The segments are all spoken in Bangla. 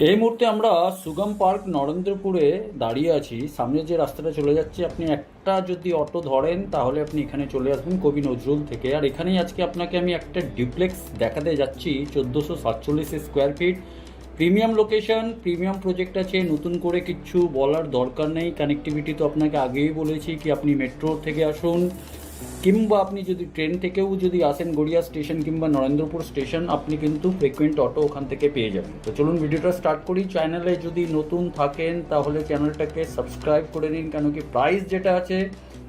এই মুহূর্তে আমরা সুগম পার্ক নরেন্দ্রপুরে দাঁড়িয়ে আছি। সামনে যে রাস্তাটা চলে যাচ্ছে, আপনি একটা যদি অটো ধরেন, তাহলে আপনি এখানে চলে আসবেন কবি নজরুল থেকে। আর এখানেই আজকে আপনাকে আমি একটা ডিপ্লেক্স দেখাতে যাচ্ছি, চোদ্দোশো সাতচল্লিশ square feet premium location premium project আছে, নতুন করে কিছু বলার দরকার নেই। কানেক্টিভিটি তো আপনাকে আগেই বলেছি কি আপনি মেট্রো থেকে আসুন। কিংবা আপনি যদি ট্রেন থেকেও যদি আসেন গড়িয়া স্টেশন কিংবা নরেন্দ্রপুর স্টেশন, আপনি কিন্তু ফ্রিকুয়েন্ট অটো ওখান থেকে পেয়ে যাবেন। তো চলুন ভিডিওটা স্টার্ট করি। চ্যানেলে যদি নতুন থাকেন, তাহলে চ্যানেলটাকে সাবস্ক্রাইব করে নিন কেন কি প্রাইস যেটা আছে,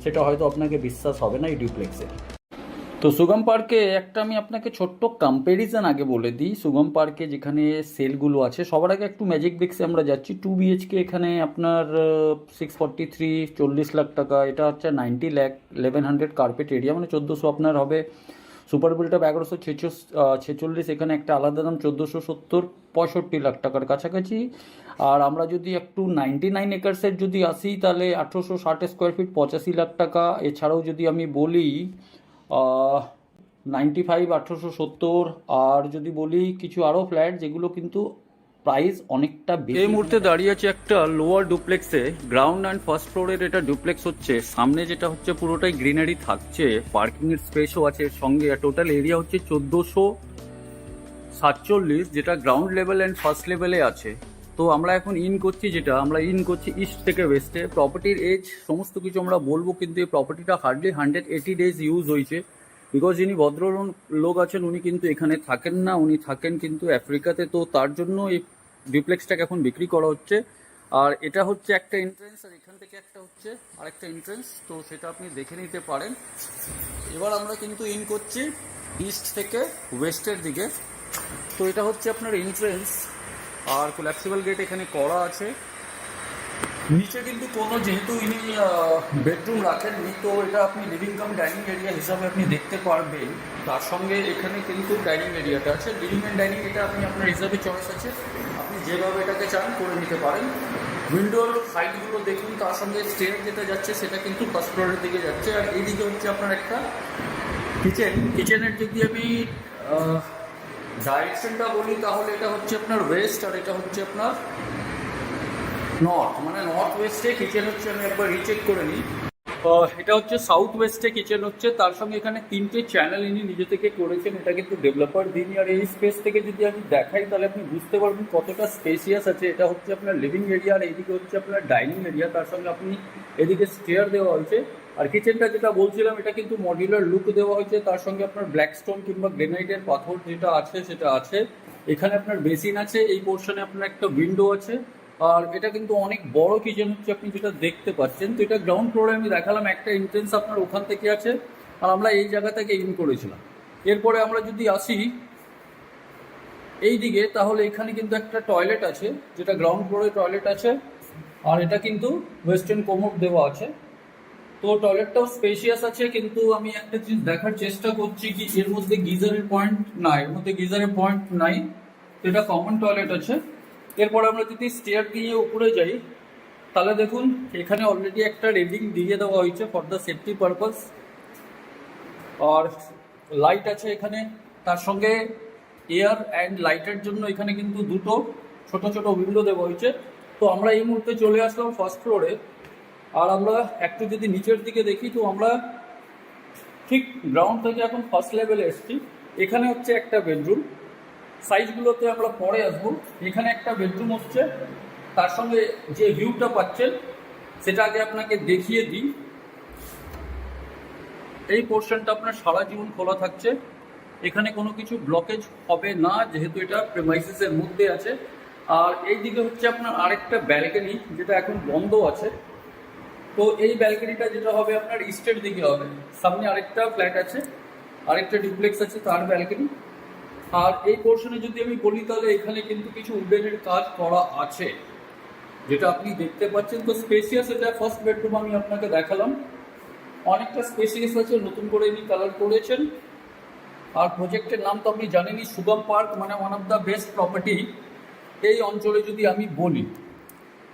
সেটা হয়তো আপনাকে বিশ্বাস হবে না এই ডিউপ্লেক্সে তো সুগম পার্কে একটা আমি আপনাকে ছোট্ট কম্প্যারিজন আগে বলে দিই। সুগম পার্কে যেখানে সেলগুলো আছে, সবার আগে একটু ম্যাজিক ব্রিক্সে আমরা যাচ্ছি। টু বিএইচকে এখানে আপনার সিক্স ফর্টি থ্রি চল্লিশ লাখ টাকা, এটা হচ্ছে ninety lakh eleven hundred carpet area মানে চোদ্দোশো আপনার হবে। সুপার বিলটা এগারোশো ছেচল্লিশ, এখানে একটা আলাদা দাম, চোদ্দোশো সত্তর, পঁয়ষট্টি লাখ টাকার কাছাকাছি। আর আমরা যদি একটু নাইনটি নাইন একার্সের যদি আসি, তাহলে আঠেরোশো ষাট স্কোয়ার ফিট পঁচাশি লাখ টাকা। এছাড়াও যদি আমি বলি নাইনটি ফাইভ আঠেরোশো সত্তর, আর যদি বলি কিছু আরও ফ্ল্যাট যেগুলো কিন্তু প্রাইস অনেকটা এই মুহূর্তে দাঁড়িয়ে আছে একটা লোয়ার ডুপ্লেক্সে গ্রাউন্ড অ্যান্ড ফার্স্ট ফ্লোরের এটা ডুপ্লেক্স হচ্ছে। সামনে যেটা হচ্ছে পুরোটাই গ্রিনারি থাকছে পার্কিং এর স্পেসও আছে সঙ্গে টোটাল এরিয়া হচ্ছে চোদ্দোশো সাতচল্লিশ, যেটা গ্রাউন্ড লেভেল অ্যান্ড ফার্স্ট লেভেলে আছে। তো আমরা এখন ইন করছি যেটা, আমরা ইন করছি ইস্ট থেকে ওয়েস্টে প্রপার্টির এজ সমস্ত কিছু আমরা বলব, কিন্তু এই প্রপার্টিটা hardly hundred eighty days use হয়েছে। বিকজ যিনি ভদ্র লোক আছেন, উনি কিন্তু এখানে থাকেন না, উনি থাকেন কিন্তু আফ্রিকাতে। তো তার জন্য এই ডিপ্লেক্সটাকে এখন বিক্রি করা হচ্ছে। আর এটা হচ্ছে একটা এন্ট্রেন্স আর এখান থেকে একটা হচ্ছে আরেকটা এন্ট্রেন্স তো সেটা আপনি দেখে নিতে পারেন। এবার আমরা কিন্তু ইন করছি ইস্ট থেকে ওয়েস্টের দিকে। তো এটা হচ্ছে আপনার এন্ট্রেন্স আর কোলাপসিবল গেট এখানে করা আছে। নিচে কিন্তু কোনো যেহেতু ইনি বেডরুম রাখেননি, তো এটা আপনি লিভিং কাম ডাইনিং এরিয়া হিসাবে আপনি দেখতে পারবেন। তার সঙ্গে এখানে কিন্তু ডাইনিং এরিয়াটা আছে। লিভিং অ্যান্ড ডাইনিং এটা আপনি আপনার হিসাবে চয়েস আছে। আপনি যেভাবে এটাকে চান করে নিতে পারেন। উইন্ডোর হাইটগুলো দেখুন, তার সঙ্গে স্টেয়ার যেটা যাচ্ছে, সেটা কিন্তু ফার্স্ট ফ্লোরের দিকে যাচ্ছে। আর এইদিকে হচ্ছে আপনার একটা কিচেন কিচেনের যদি আমি ডাইরেকশনটা বলি তাহলে এটা হচ্ছে আপনার ওয়েস্ট আর এটা হচ্ছে আপনার নর্থ মানে নর্থ ওয়েস্টে কিচেন হচ্ছে, আমি একবার রিচেক করে নিই। এটা হচ্ছে সাউথ ওয়েস্টে কিচেন হচ্ছে, তার সঙ্গে এখানে তিনটে চ্যানেল ইনি নিজে থেকে করেছেন, এটা কিন্তু ডেভেলপার দিনই আর এই স্পেস থেকে যদি আমি দেখাই, তাহলে আপনি বুঝতে পারবেন কতটা স্পেসিয়াস আছে। এটা হচ্ছে আপনার লিভিং এরিয়া আর এইদিকে হচ্ছে আপনার ডাইনিং এরিয়া তার সঙ্গে আপনি এদিকে স্টেয়ার দেওয়া হয়েছে। আর কিচেনটা যেটা বলছিলাম, এটা কিন্তু মডিউলার লুক দেওয়া হয়েছে। তার সঙ্গে আপনার ব্ল্যাক স্টোন কিংবা গ্রেনাইটের পাথর যেটা আছে, সেটা আছে। এখানে আপনার বেসিন আছে, এই পোর্শনে আপনার একটা উইন্ডো আছে। আর এটা কিন্তু অনেক বড় কিচেন হচ্ছে, আপনি যেটা দেখতে পাচ্ছেন। তো এটা গ্রাউন্ড ফ্লোরে আমি দেখালাম, একটা এন্ট্রেন্স আপনার ওখান থেকে আছে। আর আমরা এই জায়গা থেকে ইন করেছিলাম। এরপরে আমরা যদি আসি এই দিকে তাহলে এখানে কিন্তু একটা টয়লেট আছে, যেটা গ্রাউন্ড ফ্লোরে টয়লেট আছে। আর এটা কিন্তু ওয়েস্টার্ন কোমোড দেওয়া আছে। তো টয়লেটটাও স্পেশিয়াস আছে, কিন্তু আমি একটা জিনিস দেখার চেষ্টা করছি কি এর মধ্যে গিজারের পয়েন্ট নাই, এর মধ্যে গিজারের পয়েন্ট নাই এটা কমন টয়লেট আছে। এরপর আমরা যদি স্টেয়ার দিয়ে উপরে যাই, তাহলে দেখুন, এখানে অলরেডি একটা রেলিং দিয়ে দেওয়া হয়েছে ফর দ্য সেফটি পারপাস আর লাইট আছে এখানে, তার সঙ্গে এয়ার অ্যান্ড লাইটের জন্য এখানে কিন্তু দুটো ছোট ছোট উইন্ডো দেওয়া হয়েছে। তো আমরা এই মুহূর্তে চলে আসলাম ফার্স্ট ফ্লোরে আর আমরা একটু যদি নিচের দিকে দেখি, তো আমরা ঠিক গ্রাউন্ড থেকে এখন ফার্স্ট লেভেলে এসেছি। এখানে হচ্ছে একটা বেডরুম সাইজগুলোতে আমরা পরে আসব। এখানে একটা বেডরুম হচ্ছে। তার সঙ্গে যে ভিউটা পাচ্ছেন, সেটা আগে আপনাকে দেখিয়ে দিই। এই পোর্শনটা আপনার সারা জীবন খোলা থাকছে। এখানে কোনো কিছু ব্লকেজ হবে না, যেহেতু এটা প্রেমাইসিসের মধ্যে আছে। আর এই দিকে হচ্ছে আপনার আরেকটা ব্যালকনি যেটা এখন বন্ধ আছে। তো এই ব্যালকনিটা যেটা হবে আপনার ইস্টের দিকে হবে। সামনে আরেকটা ফ্ল্যাট আছে, আরেকটা ডিপ্লেক্স আছে তার ব্যালকনি আর এই পোর্শনে যদি আমি বলি তাহলে এখানে কিন্তু কিছু উডেনের কাজ করা আছে, যেটা আপনি দেখতে পাচ্ছেন। তো স্পেসিয়াস এটা ফার্স্ট বেডরুম আমি আপনাকে দেখালাম। অনেকটা স্পেসিয়াস আছে, নতুন করে ইনি কালার করেছেন। আর প্রজেক্টের নাম তো আপনি জানেনই সুগম পার্ক মানে one of the best property এই অঞ্চলে যদি আমি বলি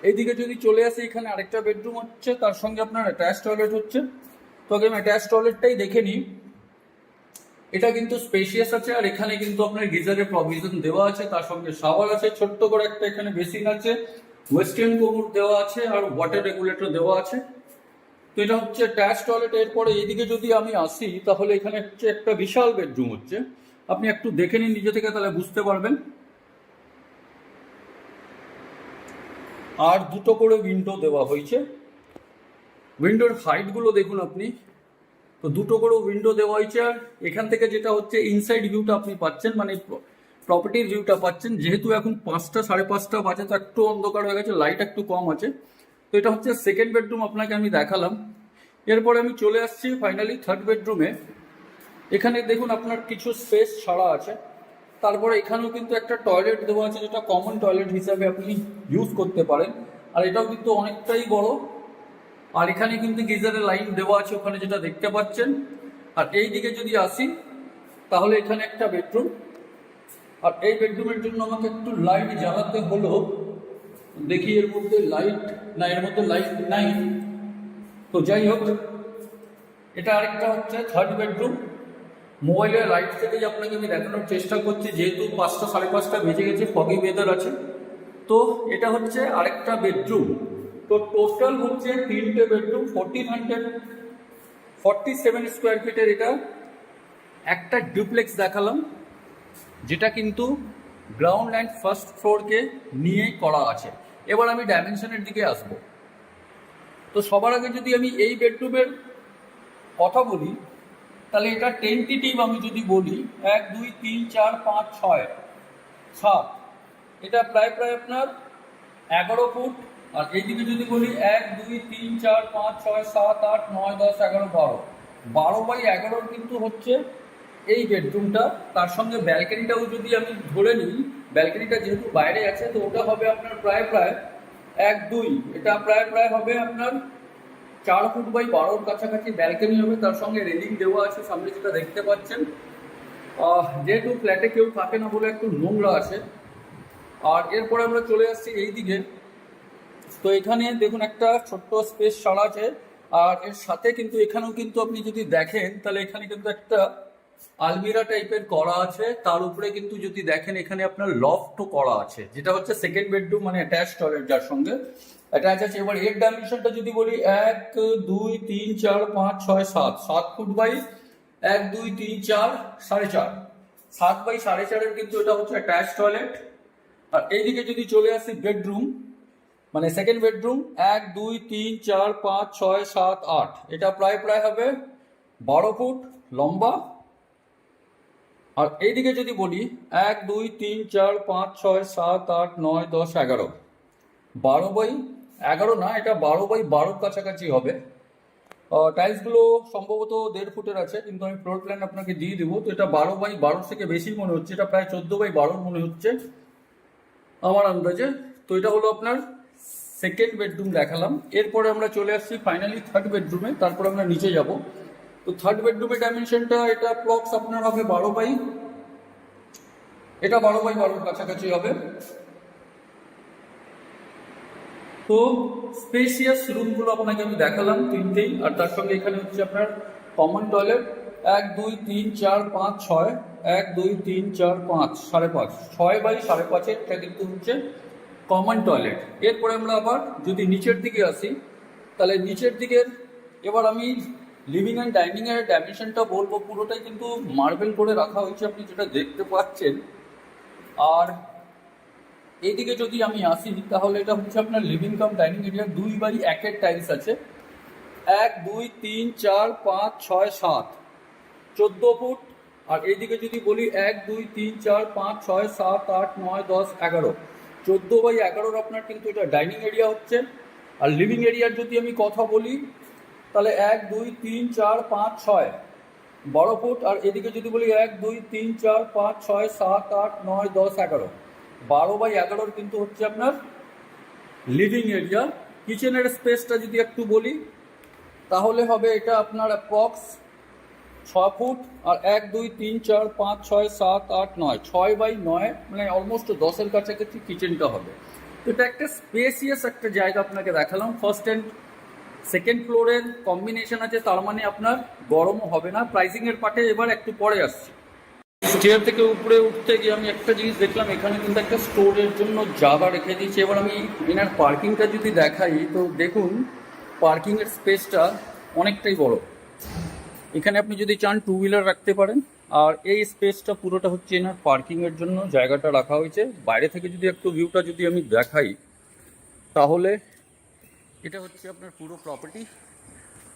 এইদিকে যদি চলে আসে, এখানে আরেকটা বেডরুম হচ্ছে, তার সঙ্গে আপনার অ্যাটাচ টয়লেট হচ্ছে। তো আমি অ্যাটাচ টয়লেটটাই দেখে নিই। এটা কিন্তু স্পেশিয়াস আছে, আর এখানে কিন্তু আপনার গিজারের প্রভিশন দেওয়া আছে, তার সঙ্গে শাওয়ার আছে, ছোট্ট করে একটা এখানে বেসিন আছে ওয়েস্টার্ন কোমর দেওয়া আছে, আর ওয়াটার রেগুলেটর দেওয়া আছে। তো এটা হচ্ছে ট্যাচ টয়লেট এরপরে এইদিকে যদি আমি আসি, তাহলে এখানে হচ্ছে একটা বিশাল বেডরুম হচ্ছে। আপনি একটু দেখে নিন নিজে থেকে, তাহলে বুঝতে পারবেন। আর দুটো করে উইন্ডো দেওয়া হয়েছে। উইন্ডোর হাইটগুলো দেখুন আপনি। তো দুটো করে উইন্ডো দেওয়া হয়েছে আর এখান থেকে যেটা হচ্ছে ইনসাইড ভিউটা আপনি পাচ্ছেন মানে প্রপার্টির ভিউটা পাচ্ছেন। যেহেতু এখন পাঁচটা, সাড়ে পাঁচটা বাজে, তো একটু অন্ধকার হয়ে গেছে লাইট একটু কম আছে। তো এটা হচ্ছে সেকেন্ড বেডরুম আপনাকে আমি দেখালাম। এরপরে আমি চলে আসছি ফাইনালি থার্ড বেডরুমে এখানে দেখুন আপনার কিছু স্পেস ছাড়া আছে। তারপরে এখানেও কিন্তু একটা টয়লেট দেওয়া আছে যেটা কমন টয়লেট হিসাবে আপনি ইউজ করতে পারেন। আর এটাও কিন্তু অনেকটাই বড়। আর এখানে কিন্তু গিজারের লাইন দেওয়া আছে ওখানে যেটা দেখতে পাচ্ছেন। আর এই দিকে যদি আসি, তাহলে এখানে একটা বেডরুম আর এই বেডরুমের জন্য আমাকে একটু লাইট জ্বালাতে হলো। দেখি এর মধ্যে লাইট না, এর মধ্যে লাইট নাই। তো যাই হোক, এটা আরেকটা হচ্ছে থার্ড বেডরুম মোবাইলের লাইট থেকে আপনাকে আমি দেখানোর চেষ্টা করছি, যেহেতু পাঁচটা, সাড়ে পাঁচটা বেজে গেছে ফগি ওয়েদার আছে। তো এটা হচ্ছে আরেকটা বেডরুম তো টোটাল হচ্ছে তিনটে bedroom fourteen hundred forty seven square ফিটের এটা একটা ডুপ্লেক্স দেখালাম, যেটা কিন্তু গ্রাউন্ড অ্যান্ড ফার্স্ট ফ্লোরকে নিয়ে করা আছে। এবার আমি ডাইমেনশনের দিকে আসব। তো সবার আগে যদি আমি এই বেডরুমের কথা বলি তাহলে এটা টেন্টেটিভ আমি যদি বলি, এক, দুই, তিন, চার, পাঁচ, ছয়, সাত, এটা প্রায় প্রায় আপনার এগারো ফুট। আর এইদিকে যদি বলি, এক, দুই, তিন, চার, পাঁচ, ছয়, সাত, আট, নয়, দশ, এগারো, বারো বারো বাই এগারোর কিন্তু হচ্ছে এই বেডরুমটা। তার সঙ্গে ব্যালকানিটাও যদি আমি ধরে নিই, ব্যালকানিটা যেহেতু বাইরে আছে, তো ওটা হবে আপনার প্রায় প্রায় এক, দুই, এটা প্রায় প্রায় হবে আপনার চার ফুট বাই বারোর কাছাকাছি ব্যালকনি হবে, তার সঙ্গে রেলিং দেওয়া আছে, সামনে যেটা দেখতে পাচ্ছেন। যেহেতু ফ্ল্যাটে কেউ থাকে না বলে একটু নোংরা আছে। আর এরপরে আমরা চলে আসছি এই দিকে তো এখানে দেখুন একটা ছোট্ট স্পেস সারা আছে। আর এর সাথে কিন্তু, এখানেও কিন্তু আপনি যদি দেখেন, তাহলে এখানে কিন্তু একটা আলমিরা টাইপের করা আছে, তার উপরে কিন্তু যদি দেখেন এখানে আপনার লফটও করা আছে, যেটা হচ্ছে সেকেন্ড বেডরুম মানে অ্যাটাচ টয়লেট যার সঙ্গে অ্যাটাচ আছে। এবার এর ডাইমেনশনটা যদি বলি, এক, দুই, তিন, চার, পাঁচ, ছয়, সাত। সাত ফুট বাই এক, দুই, তিন, চার, সাড়ে চার। সাত বাই সাড়ে চারের কিন্তু এটা হচ্ছে অ্যাটাচ টয়লেট আর এইদিকে যদি চলে আসি বেডরুম মানে সেকেন্ড বেডরুম এক, দুই, তিন, চার, পাঁচ, ছয়, সাত, আট। এটা প্রায় প্রায় হবে বারো ফুট লম্বা আর এইদিকে যদি বলি, এক, দুই, তিন, চার, পাঁচ, ছয়, সাত, আট, নয়, দশ, এগারো। বারো বাই এগারো না, এটা বারো বাই বারোর কাছাকাছি হবে। টাইলসগুলো সম্ভবত দেড় ফুটের আছে, কিন্তু আমি ফ্লোর প্ল্যান আপনাকে দিয়ে দেবো। তো এটা বারো বাই বারোর থেকে বেশি মনে হচ্ছে, এটা প্রায় চোদ্দ বাই বারোর মনে হচ্ছে আমার আন্দাজে। তো এটা হলো আপনার সেকেন্ড বেডরুম দেখালাম। এরপরে আমরা চলে আসছি ফাইনালি থার্ড বেডরুমে তারপর আমরা নিচে যাব। তো থার্ড বেডরুমের ডাইমেনশনটা এটা প্লক্স আপনার হবে বারো বাই এটা বারো বাই বারোর কাছাকাছি হবে। তো স্পেসিয়াস রুমগুলো আপনাকে আমি দেখালাম তিনটেই, আর তার সঙ্গে এখানে হচ্ছে আপনার কমন টয়লেট এক, দুই, তিন, চার, পাঁচ, ছয়, এক, দুই, তিন, চার, পাঁচ, সাড়ে পাঁচ, ছয় বাই সাড়ে পাঁচের এটা কিন্তু হচ্ছে কমন টয়লেট এরপরে আমরা আবার যদি নিচের দিকে আসি, তাহলে নিচের দিকের, এবার আমি লিভিং অ্যান্ড ডাইনিং এর ডাইমেনশনটা বলব পুরোটাই কিন্তু মার্বেল করে রাখা হয়েছে আপনি যেটা দেখতে পাচ্ছেন। আর এইদিকে যদি আমি আসি, তাহলে এটা হচ্ছে আপনার লিভিং কাম ডাইনিং এরিয়া দুই বাই একের টাইলস আছে। এক, দুই, তিন, চার, পাঁচ, ছয়, সাত। চোদ্দ ফুট। আর এইদিকে যদি বলি এক, দুই, তিন, চার, পাঁচ, ছয়, সাত, আট, নয়, দশ, এগারো। চোদ্দ বাই এগারোর আপনার কিন্তু এটা ডাইনিং এরিয়া হচ্ছে। আর লিভিং এরিয়ার যদি আমি কথা বলি তাহলে এক, দুই, তিন, চার, পাঁচ, ছয়। বারো ফুট, আর এদিকে যদি বলি এক, দুই, তিন, চার, পাঁচ, ছয়, সাত, আট, নয়, দশ, এগারো। বারো বাই এগারোর কিন্তু হচ্ছে আপনার লিভিং এরিয়া কিচেনের স্পেসটা যদি একটু বলি, তাহলে হবে এটা আপনার অ্যাপ্রক্স ছ ফুট, আর এক, দুই, তিন, চার, পাঁচ, ছয়, সাত, আট, নয়। ছয় বাই নয় মানে অলমোস্ট দশের কাছাকাছি কিচেনটা হবে। তো এটা একটা স্পেসিয়াস একটা জায়গা আপনাকে দেখালাম। ফার্স্ট অ্যান্ড সেকেন্ড ফ্লোরের কম্বিনেশন আছে, তার মানে আপনার গরমও হবে না। প্রাইসিং এর পার্টে এবার একটু পরে আসছি। স্টেয়ার থেকে উপরে উঠতে গিয়ে আমি একটা জিনিস দেখলাম, এখানে কিন্তু একটা স্টোরের জন্য জায়গা রেখে দিয়েছি। এবার আমি এনার পার্কিংটা যদি দেখাই, তো দেখুন পার্কিংয়ের স্পেসটা অনেকটাই বড়। এখানে আপনি যদি চান টু হুইলার রাখতে পারেন, আর এই স্পেসটা পুরোটা হচ্ছে এনার পার্কিংয়ের জন্য জায়গাটা রাখা হয়েছে। বাইরে থেকে যদি একটু ভিউটা যদি আমি দেখাই, তাহলে এটা হচ্ছে আপনার পুরো প্রপার্টি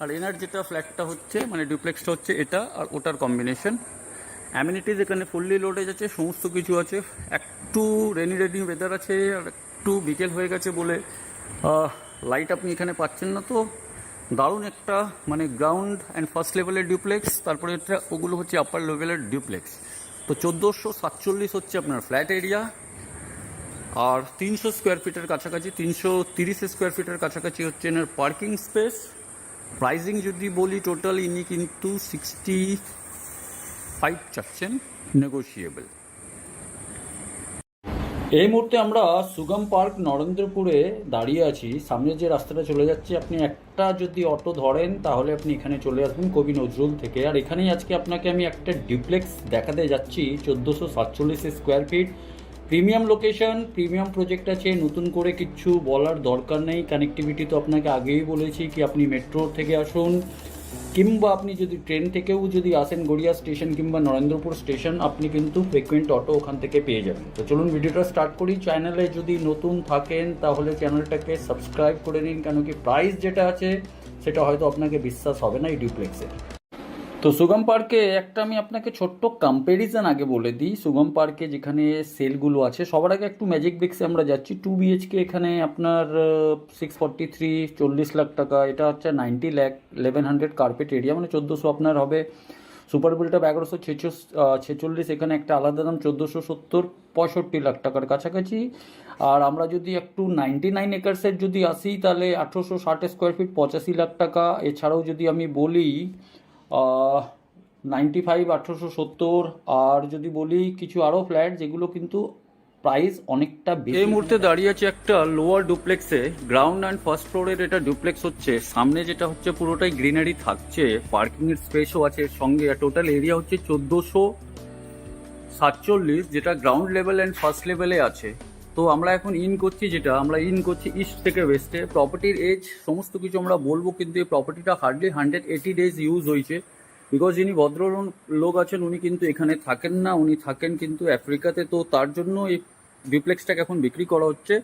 আর এনার যেটা ফ্ল্যাটটা হচ্ছে মানে ডুপ্লেক্সটা হচ্ছে এটা আর ওটার কম্বিনেশন অ্যামিনিটিজ এখানে ফুললি লোডেজ আছে, সমস্ত কিছু আছে। একটু রেনি রেনি ওয়েদার আছে, আর একটু বিকেল হয়ে গেছে বলে লাইট আপনি এখানে পাচ্ছেন না তো। দারুণ একটা মানে গ্রাউন্ড অ্যান্ড ফার্স্ট লেভেলের ডিউপ্লেক্স তারপরে এটা ওগুলো হচ্ছে আপার লেভেলের ডিউপ্লেক্স তো চোদ্দোশো সাতচল্লিশ হচ্ছে আপনার ফ্ল্যাট এরিয়া আর তিনশো স্কোয়ার ফিটের কাছাকাছি, তিনশো তিরিশ স্কোয়ার ফিটের কাছাকাছি হচ্ছে এনার পার্কিং স্পেস প্রাইজিং যদি বলি টোটাল ইনি কিন্তু সিক্সটি ফাইভ চাচ্ছেন নেগোশিয়েবল এই মুহূর্তে আমরা সুগম পার্ক, নরেন্দ্রপুরে দাঁড়িয়ে আছি। সামনে যে রাস্তাটা চলে যাচ্ছে, আপনি একটা যদি অটো ধরেন, তাহলে আপনি এখানে চলে আসবেন কবি নজরুল থেকে। আর এখানেই আজকে আপনাকে আমি একটা ডিপ্লেক্স দেখাতে যাচ্ছি, চোদ্দোশো সাতচল্লিশ square feet premium location premium project আছে, নতুন করে কিচ্ছু বলার দরকার নেই। কানেক্টিভিটি তো আপনাকে আগেই বলেছি কি আপনি মেট্রো থেকে আসুন, কিংবা আপনি যদি ট্রেন থেকেও যদি আসেন গড়িয়া স্টেশন কিংবা নরেন্দ্রপুর স্টেশন আপনি কিন্তু ফ্রিকুয়েন্ট অটো ওখান থেকে পেয়ে যাবেন। তো চলুন ভিডিওটা স্টার্ট করি। চ্যানেলে যদি নতুন থাকেন, তাহলে চ্যানেলটাকে সাবস্ক্রাইব করে নিন, কেন কি প্রাইস যেটা আছে, সেটা হয়তো আপনাকে বিশ্বাস হবে না এই ডিপ্লেক্সের তো সুগম পার্কে একটা আমি আপনাকে ছোট্ট কম্প্যারিজন আগে বলে দিই। সুগম পার্কে যেখানে সেলগুলো আছে, সবার আগে একটু ম্যাজিক ব্রিক্সে আমরা যাচ্ছি। টু বিএইচকে এখানে আপনার সিক্স ফর্টি থ্রি চল্লিশ লাখ টাকা, এটা হচ্ছে ninety lakh eleven hundred carpet area মানে চোদ্দোশো আপনার হবে। সুপার বিলটা এগারোশো ছেচল্লিশ, এখানে একটা আলাদা দাম, চোদ্দোশো সত্তর, পঁয়ষট্টি লাখ টাকার কাছাকাছি। আর আমরা যদি একটু নাইনটি নাইন একার্সের যদি আসি, তাহলে আঠেরোশো ষাট স্কোয়ার ফিট পঁচাশি লাখ টাকা। এছাড়াও যদি আমি বলি নাইনটি ফাইভ আঠেরোশো সত্তর, আর যদি বলি কিছু আরও ফ্ল্যাট যেগুলো কিন্তু প্রাইস অনেকটা এই মুহূর্তে দাঁড়িয়ে আছে একটা লোয়ার ডুপ্লেক্সে গ্রাউন্ড অ্যান্ড ফার্স্ট ফ্লোরের এটা ডুপ্লেক্স হচ্ছে। সামনে যেটা হচ্ছে পুরোটাই গ্রিনারি থাকছে পার্কিং এর স্পেসও আছে সঙ্গে টোটাল এরিয়া হচ্ছে চোদ্দোশো সাতচল্লিশ, যেটা গ্রাউন্ড লেভেল অ্যান্ড ফার্স্ট লেভেলে আছে। তো আমরা এখন ইন করছি যেটা, আমরা ইন করছি ইস্ট থেকে ওয়েস্টে প্রপার্টির এজ সমস্ত কিছু আমরা বলব, কিন্তু এই প্রপার্টিটা hardly hundred eighty days use হয়েছে। বিকজ যিনি ভদ্র লোক আছেন, উনি কিন্তু এখানে থাকেন না, উনি থাকেন কিন্তু আফ্রিকাতে তো তার জন্য এই ডিপ্লেক্সটাকে এখন বিক্রি করা হচ্ছে।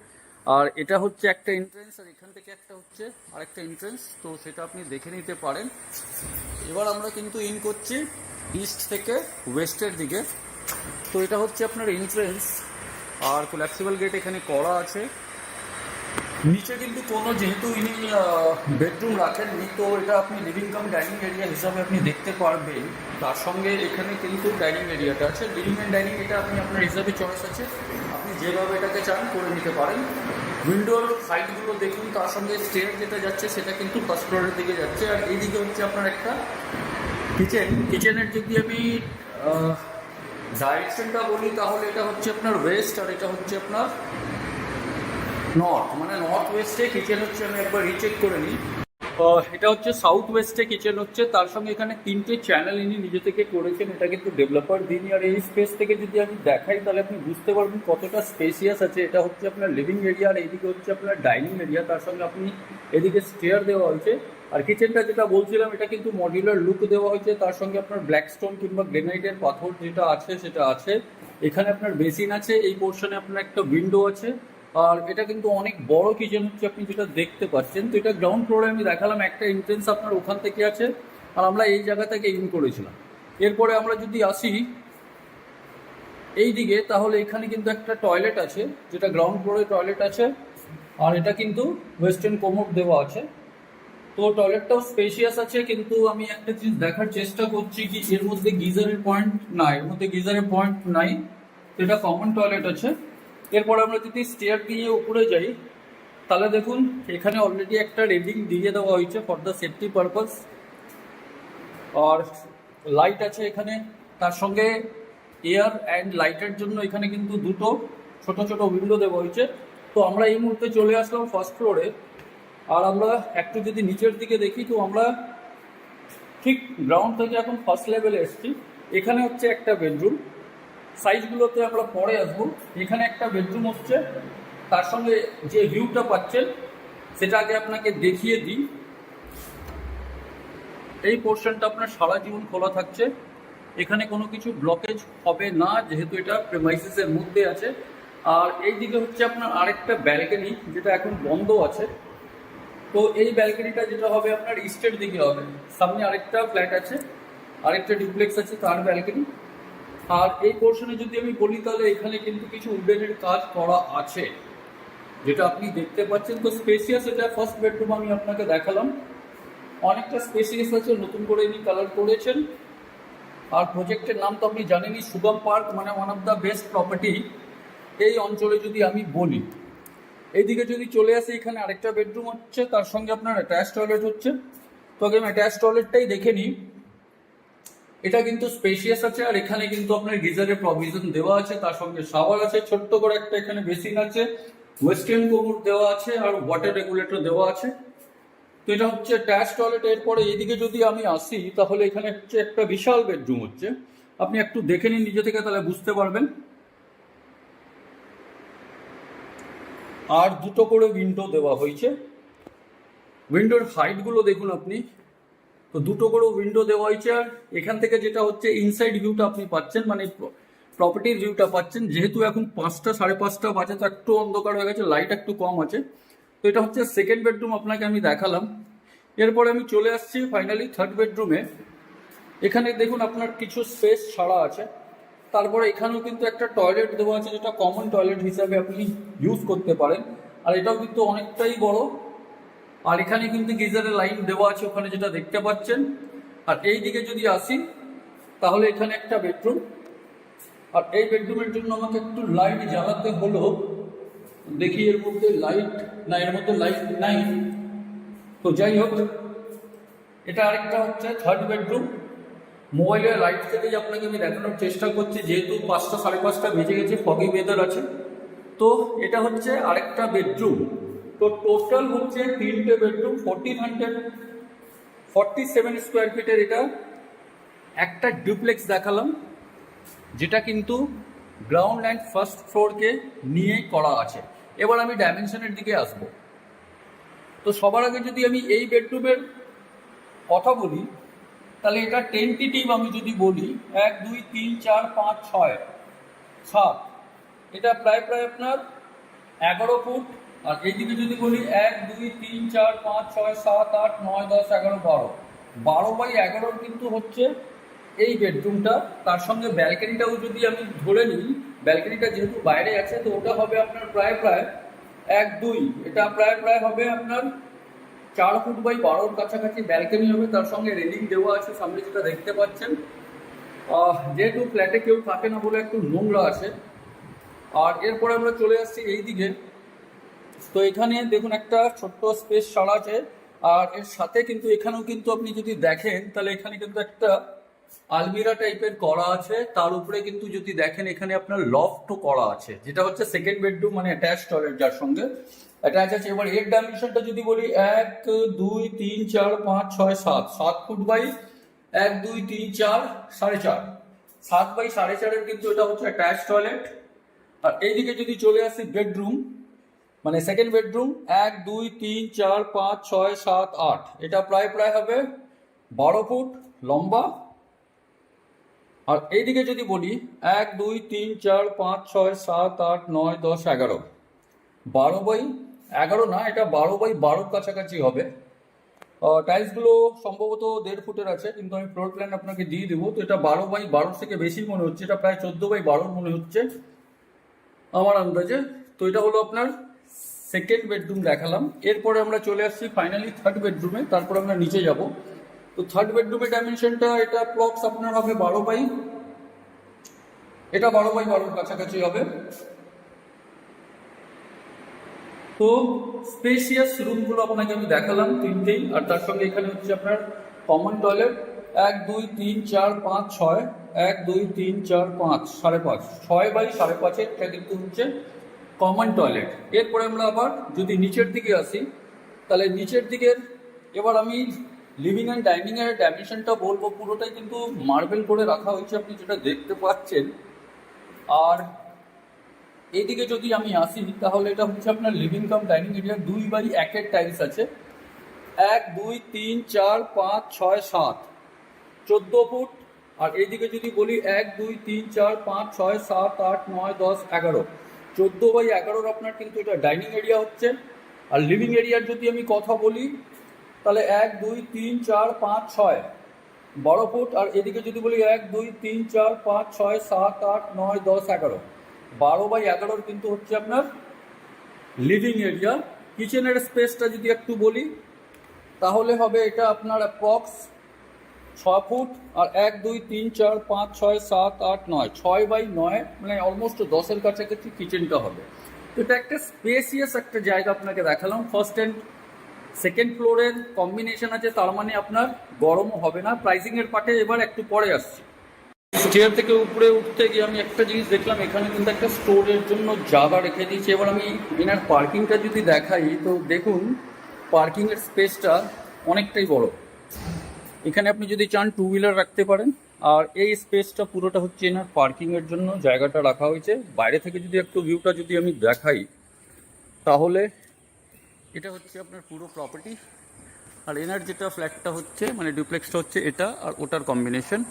আর এটা হচ্ছে একটা এন্ট্রেন্স আর এখান থেকে একটা হচ্ছে আরেকটা এন্ট্রেন্স তো সেটা আপনি দেখে নিতে পারেন। এবার আমরা কিন্তু ইন করছি ইস্ট থেকে ওয়েস্টের দিকে। তো এটা হচ্ছে আপনার এন্ট্রেন্স আর কোলাপসিবল গেট এখানে করা আছে। নিচে কিন্তু কোনো যেহেতু ইনি বেডরুম রাখেননি, তো এটা আপনি লিভিং কাম ডাইনিং এরিয়া হিসাবে আপনি দেখতে পারবেন। তার সঙ্গে এখানে কিন্তু ডাইনিং এরিয়াটা আছে। লিভিং অ্যান্ড ডাইনিং এটা আপনি আপনার হিসাবে চয়েস আছে। আপনি যেভাবে এটাকে চান করে নিতে পারেন। উইন্ডোর সাইডগুলো দেখুন, তার সঙ্গে স্টেয়ার যেটা যাচ্ছে, সেটা কিন্তু ফার্স্ট ফ্লোরের দিকে যাচ্ছে। আর এইদিকে হচ্ছে আপনার একটা কিচেন কিচেনের যদি আমি ডাইরেকশনটা বলি তাহলে এটা হচ্ছে আপনার ওয়েস্ট আর এটা হচ্ছে আপনার নর্থ মানে নর্থ ওয়েস্টে কিচেন হচ্ছে আমি একবার রিচেক করে নিই। এটা হচ্ছে সাউথ ওয়েস্টে কিচেন হচ্ছে। তার সঙ্গে এখানে তিনটে চ্যানেল ইনি নিজে থেকে করেছেন। এটা কিন্তু ডেভেলপার দিন আর এই স্পেস থেকে যদি আমি দেখাই, তাহলে আপনি বুঝতে পারবেন কতটা স্পেসিয়াস আছে। এটা হচ্ছে আপনার লিভিং এরিয়া আর এইদিকে হচ্ছে আপনার ডাইনিং এরিয়া তার সঙ্গে আপনি এদিকে স্টেয়ার দেওয়া হয়েছে। আর কিচেনটা যেটা বলছিলাম, এটা কিন্তু মডিউলার লুক দেওয়া হয়েছে। তার সঙ্গে আপনার ব্ল্যাক স্টোন কিংবা গ্রেনাইটের পাথর যেটা আছে, সেটা আছে। এখানে আপনার বেসিন আছে। এই পোর্শনে আপনার একটা উইন্ডো আছে। আর এটা কিন্তু অনেক বড় কিচেন হচ্ছে আপনি যেটা দেখতে পাচ্ছেন। তো এটা গ্রাউন্ড ফ্লোরে আমি দেখালাম একটা এন্ট্রেন্স আপনার ওখান থেকে আছে, আর আমরা এই জায়গা থেকে ইন করেছিলাম। এরপরে আমরা যদি আসি এই দিকে তাহলে এখানে কিন্তু একটা টয়লেট আছে, যেটা গ্রাউন্ড ফ্লোরে টয়লেট আছে, আর এটা কিন্তু ওয়েস্টার্ন কোমোড দেওয়া আছে। তো টয়লেটটাও স্পেশিয়াস আছে, কিন্তু আমি একটা জিনিস দেখার চেষ্টা করছি কি, এর মধ্যে গিজারের পয়েন্ট নাই, এর মধ্যে গিজারের পয়েন্ট নাই এটা কমন টয়লেট আছে। এরপরে আমরা যদি স্টেয়ার দিয়ে উপরে যাই, তাহলে দেখুন, এখানে অলরেডি একটা রেলিং দিয়ে দেওয়া হয়েছে ফর দ্য সেফটি পারপাস আর লাইট আছে এখানে, তার সঙ্গে এয়ার অ্যান্ড লাইটের জন্য এখানে কিন্তু দুটো ছোট ছোট উইন্ডো দেওয়া হয়েছে। তো আমরা এই মুহূর্তে চলে আসলাম ফার্স্ট ফ্লোরে আর আমরা একটু যদি নিচের দিকে দেখি, তো আমরা ঠিক গ্রাউন্ড থেকে এখন ফার্স্ট লেভেলে এসেছি। এখানে হচ্ছে একটা বেডরুম সাইজগুলোতে আমরা পরে আসব। এখানে একটা বেডরুম হচ্ছে। তার সঙ্গে যে ভিউটা পাচ্ছেন, সেটা আগে আপনাকে দেখিয়ে দিই। এই পোর্শনটা আপনার সারা জীবন খোলা থাকছে। এখানে কোনো কিছু ব্লকেজ হবে না, যেহেতু এটা প্রেমাইসিসের মধ্যে আছে। আর এই দিকে হচ্ছে আপনার আরেকটা ব্যালকনি যেটা এখন বন্ধ আছে। তো এই ব্যালকনিটা যেটা হবে, আপনার ইস্টের দিকে হবে। সামনে আরেকটা ফ্ল্যাট আছে, আরেকটা ডিপ্লেক্স আছে তার ব্যালকনি আর এই পোর্শনে যদি আমি বলি, তাহলে এখানে কিন্তু কিছু উডেনের কাজ করা আছে, যেটা আপনি দেখতে পাচ্ছেন। তো স্পেসিয়াস এটা ফার্স্ট বেডরুম আমি আপনাকে দেখালাম। অনেকটা স্পেসিয়াস আছে, নতুন করে ইনি কালার করেছেন। আর প্রজেক্টের নাম তো আপনি জানেনই সুগম পার্ক মানে one of the best property এই অঞ্চলে যদি আমি বলি। এইদিকে যদি চলে আসে, এখানে আরেকটা বেডরুম হচ্ছে, তার সঙ্গে আপনার অ্যাটাচ টয়লেট হচ্ছে। তো আমি অ্যাটাচ টয়লেটটাই দেখে নিই। এটা কিন্তু স্পেশিয়াস আছে, আর এখানে কিন্তু আপনার গিজারের প্রভিশন দেওয়া আছে, তার সঙ্গে শাওয়ার আছে, ছোট্ট করে একটা এখানে বেসিন আছে ওয়েস্টার্ন কোমর দেওয়া আছে, আর ওয়াটার রেগুলেটর দেওয়া আছে। তো এটা হচ্ছে ট্যাচ টয়লেট এরপরে এইদিকে যদি আমি আসি, তাহলে এখানে হচ্ছে একটা বিশাল বেডরুম হচ্ছে। আপনি একটু দেখে নিন নিজে থেকে, তাহলে বুঝতে পারবেন। আর দুটো করে উইন্ডো দেওয়া হয়েছে। উইন্ডোর হাইটগুলো দেখুন আপনি। তো দুটো করে উইন্ডো দেওয়া হয়েছে আর এখান থেকে যেটা হচ্ছে ইনসাইড ভিউটা আপনি পাচ্ছেন মানে প্রপার্টির ভিউটা পাচ্ছেন। যেহেতু এখন পাঁচটা, সাড়ে পাঁচটা বাজে, তো একটু অন্ধকার হয়ে গেছে লাইট একটু কম আছে। তো এটা হচ্ছে সেকেন্ড বেডরুম আপনাকে আমি দেখালাম। এরপরে আমি চলে আসছি ফাইনালি থার্ড বেডরুমে এখানে দেখুন আপনার কিছু স্পেস ছাড়া আছে। তারপরে এখানেও কিন্তু একটা টয়লেট দেওয়া আছে, যেটা কমন টয়লেট হিসাবে আপনি ইউজ করতে পারেন। আর এটাও কিন্তু অনেকটাই বড়। আর এখানে কিন্তু গিজারের লাইন দেওয়া আছে ওখানে যেটা দেখতে পাচ্ছেন। আর এই দিকে যদি আসি, তাহলে এখানে একটা বেডরুম আর এই বেডরুমের জন্য আমাকে একটু লাইট জ্বালাতে হলো। দেখি এর মধ্যে লাইট না এর মধ্যে লাইট নাই। তো যাই হোক, এটা আরেকটা হচ্ছে থার্ড বেডরুম মোবাইলের লাইট থেকেই আপনাকে আমি দেখানোর চেষ্টা করছি, যেহেতু পাঁচটা সাড়ে পাঁচটা বেজে গেছে ফগি ওয়েদার আছে। তো এটা হচ্ছে আরেকটা বেডরুম তো টোটাল হচ্ছে তিনটে bedroom fourteen hundred forty seven square ফিটের এটা একটা ডুপ্লেক্স দেখালাম, যেটা কিন্তু গ্রাউন্ড অ্যান্ড ফার্স্ট ফ্লোরকে নিয়ে করা আছে। এবার আমি ডাইমেনশনের দিকে আসব। তো সবার আগে যদি আমি এই বেডরুমের কথা বলি, তাহলে এটা টেন্টেটিভ আমি যদি বলি, এক, দুই, তিন, চার, পাঁচ, ছয়, সাত, এটা প্রায় প্রায় আপনার এগারো ফুট আর এইদিকে যদি বলি এক, দুই, তিন, চার, পাঁচ, ছয়, সাত, আট, নয়, দশ, এগারো, বারো। বারো বাই এগারোর কিন্তু হচ্ছে এই বেডরুমটা। তার সঙ্গে ব্যালকনিটাও যদি আমি ধরে নিই, ব্যালকনিটা যেহেতু বাইরে আছে, তো ওটা হবে আপনার প্রায় প্রায় এক, দুই। এটা প্রায় প্রায় হবে আপনার চার ফুট বাই বারোর কাছাকাছি ব্যালকনি হবে। তার সঙ্গে রেলিং দেওয়া আছে, সামনে যেটা দেখতে পাচ্ছেন। যেহেতু ফ্ল্যাটে কেউ থাকে না বলে একটু নোংরা আছে। আর এরপরে আমরা চলে আসছি এই দিকে তো এখানে দেখুন একটা ছোট্ট স্পেস ছাড়া আছে। আর এর সাথে কিন্তু এখানেও কিন্তু আপনি যদি দেখেন, তাহলে এখানে কিন্তু একটা আলমিরা টাইপের করা আছে। তার উপরে কিন্তু যদি দেখেন, এখানে আপনার লফটও করা আছে, যেটা হচ্ছে সেকেন্ড বেডরুম মানে অ্যাটাচ টয়লেট যার সঙ্গে অ্যাটাচ আছে। এবার এর ডাইমেনশনটা যদি বলি, এক, দুই, তিন, চার, পাঁচ, ছয়, সাত। সাত ফুট বাই এক, দুই, তিন, চার, সাড়ে চার। সাত বাই সাড়ে চারের কিন্তু এটা হচ্ছে অ্যাটাচ টয়লেট আর এইদিকে যদি চলে আসি বেডরুম মানে সেকেন্ড বেডরুম এক, দুই, তিন, চার, পাঁচ, ছয়, সাত, আট। এটা প্রায় প্রায় হবে বারো ফুট লম্বা। আর এইদিকে যদি বলি, এক, দুই, তিন, চার, পাঁচ, ছয়, সাত, আট, নয়, দশ, এগারো। বারো বাই এগারো না, এটা বারো বাই বারোর কাছাকাছি হবে। টাইলসগুলো সম্ভবত দেড় ফুটের আছে, কিন্তু আমি ফ্লোর প্ল্যান আপনাকে দিয়ে দেবো। তো এটা বারো বাই বারোর থেকে বেশি মনে হচ্ছে, এটা প্রায় চোদ্দ বাই বারোর মনে হচ্ছে আমার আন্দাজে। তো এটা হলো আপনার সেকেন্ড বেডরুম দেখালাম। এরপরে আমরা চলে আসছি ফাইনালি থার্ড বেডরুমে তারপর আমরা নিচে যাব। তো থার্ড বেডরুমের ডাইমেনশনটা এটা প্রক্স আপনার হবে বারো বাই, এটা বারো বাই বারোর কাছাকাছি হবে। তো স্পেশিয়াস রুমগুলো আপনাকে আমি দেখালাম তিনটেই, আর তার সঙ্গে এখানে হচ্ছে আপনার কমন টয়লেট এক, দুই, তিন, চার, পাঁচ, ছয়, এক, দুই, তিন, চার, পাঁচ, সাড়ে পাঁচ, ছয় বাই সাড়ে পাঁচের এটা কিন্তু হচ্ছে কমন টয়লেট এরপরে আমরা আবার যদি নিচের দিকে আসি, তাহলে নিচের দিকের এবার আমি লিভিং অ্যান্ড ডাইনিং এর ডাইমেনশনটা বলব, পুরোটাই কিন্তু মার্বেল করে রাখা হয়েছে আপনি যেটা দেখতে পাচ্ছেন। আর এইদিকে যদি আমি আসি, তাহলে এটা হচ্ছে আপনার লিভিং কাম ডাইনিং এরিয়া দুই বাই একের টাইলস আছে। এক, দুই, তিন, চার, পাঁচ, ছয়, সাত। চোদ্দ ফুট। আর এইদিকে যদি বলি এক, দুই, তিন, চার, পাঁচ, ছয়, সাত, আট, নয়, দশ, এগারো। চোদ্দ বাই এগারোর আপনার কিন্তু এটা ডাইনিং এরিয়া হচ্ছে। আর লিভিং এরিয়ার যদি আমি কথা বলি, তাহলে এক, দুই, তিন, চার, পাঁচ, ছয়। বারো ফুট, আর এদিকে যদি বলি এক, দুই, তিন, চার, পাঁচ, ছয়, সাত, আট, নয়, দশ, এগারো। বারো বাই এগারোর কিন্তু হচ্ছে আপনার লিভিং এরিয়া। কিচেনের স্পেসটা যদি একটু বলি, তাহলে হবে এটা আপনার অ্যাপ্রক্স ছ ফুট আর এক, দুই, তিন, চার, পাঁচ, ছয়, সাত, আট, নয়। ছয় বাই নয় মানে অলমোস্ট দশের কাছাকাছি কিচেনটা হবে। তো এটা একটা স্পেসিয়াস একটা জায়গা আপনাকে দেখালাম। ফার্স্ট অ্যান্ড সেকেন্ড ফ্লোরের কম্বিনেশন আছে, তার মানে আপনার গরমও হবে না। প্রাইসিং এর পাটে এবার একটু পরে আসছি। স্টেয়ার থেকে উপরে উঠতে গিয়ে আমি একটা জিনিস দেখলাম, এখানে কিন্তু একটা স্টোরের জন্য জায়গা রেখে দিয়েছি। এবার আমি এনার পার্কিংটা যদি দেখাই, তো দেখুন পার্কিংয়ের স্পেসটা অনেকটাই বড়। এখানে আপনি যদি চান টু হুইলার রাখতে পারেন, আর এই স্পেসটা পুরোটা হচ্ছে এনার পার্কিংয়ের জন্য, জায়গাটা রাখা হয়েছে। বাইরে থেকে যদি একটু ভিউটা যদি আমি দেখাই, তাহলে এটা হচ্ছে আপনার পুরো প্রপার্টি আর এনার যেটা ফ্ল্যাটটা হচ্ছে মানে ডুপ্লেক্সটা হচ্ছে এটা আর ওটার কম্বিনেশন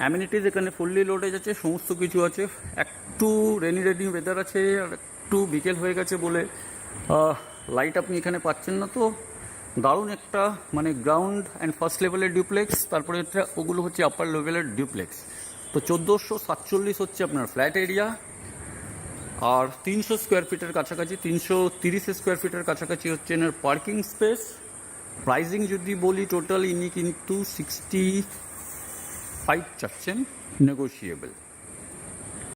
অ্যামিনিটিজ এখানে ফুললি লোডেজ আছে, সমস্ত কিছু আছে। একটু রেনি রেনি ওয়েদার আছে, আর একটু বিকেল হয়ে গেছে বলে লাইট আপনি এখানে পাচ্ছেন না তো। দারুণ একটা মানে গ্রাউন্ড অ্যান্ড ফার্স্ট লেভেলের ডিউপ্লেক্স তারপরে এটা ওগুলো হচ্ছে আপার লেভেলের ডিউপ্লেক্স তো চোদ্দোশো সাতচল্লিশ হচ্ছে আপনার ফ্ল্যাট এরিয়া আর তিনশো স্কোয়ার ফিটের কাছাকাছি, তিনশো তিরিশ স্কোয়ার ফিটের কাছাকাছি হচ্ছে এনার পার্কিং স্পেস প্রাইজিং যদি বলি টোটাল ইনি কিন্তু সিক্সটি ফাইভ চাচ্ছেন নেগোশিয়েবল